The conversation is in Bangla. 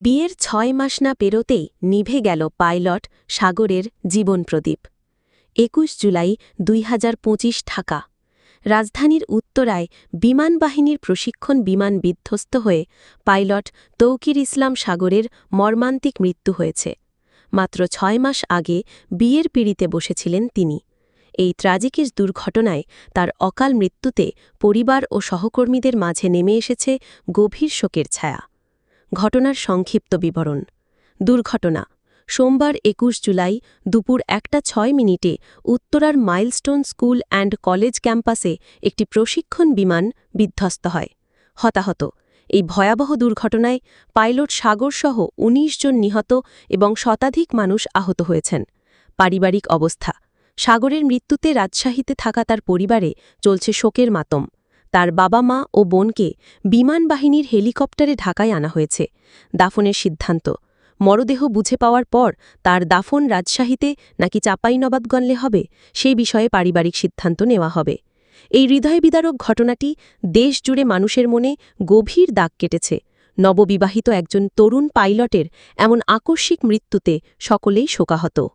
বিয়ের ছয় মাস না পেরোতেই নিভে গেল পাইলট সাগরের জীবন প্রদীপ। একুশ জুলাই দুই হাজার পঁচিশ ঢাকা। রাজধানীর উত্তরায় বিমানবাহিনীর প্রশিক্ষণ বিমান বিধ্বস্ত হয়ে পাইলট তৌকির ইসলাম সাগরের মর্মান্তিক মৃত্যু হয়েছে। মাত্র ছয় মাস আগে বিয়ের পিড়িতে বসেছিলেন তিনি। এই ট্রাজিকের দুর্ঘটনায় তার অকাল মৃত্যুতে পরিবার ও সহকর্মীদের মাঝে নেমে এসেছে গভীর শোকের ছায়া। ঘটনার সংক্ষিপ্ত বিবরণ। দুর্ঘটনা। সোমবার একুশ জুলাই দুপুর একটা ছয় মিনিটে উত্তরার মাইলস্টোন স্কুল অ্যান্ড কলেজ ক্যাম্পাসে একটি প্রশিক্ষণ বিমান বিধ্বস্ত হয়। হতাহত। এই ভয়াবহ দুর্ঘটনায় পাইলট সাগরসহ ১৯ জন নিহত এবং শতাধিক মানুষ আহত হয়েছেন। পারিবারিক অবস্থা। সাগরের মৃত্যুতে রাজশাহীতে থাকা তার পরিবারে চলছে শোকের মাতম। তার বাবা মা ও বোনকে বিমান বাহিনীর হেলিকপ্টারে ঢাকায় আনা হয়েছে। দাফনের সিদ্ধান্ত। মরদেহ বুঝে পাওয়ার পর তার দাফন রাজশাহীতে নাকি চাঁপাইনবাদগঞ্জে হবে, সেই বিষয়ে পারিবারিক সিদ্ধান্ত নেওয়া হবে। এই হৃদয় বিদারক ঘটনাটি দেশ জুড়ে মানুষের মনে গভীর দাগ কেটেছে। নববিবাহিত একজন তরুণ পাইলটের এমন আকস্মিক মৃত্যুতে সকলেই শোকাহত।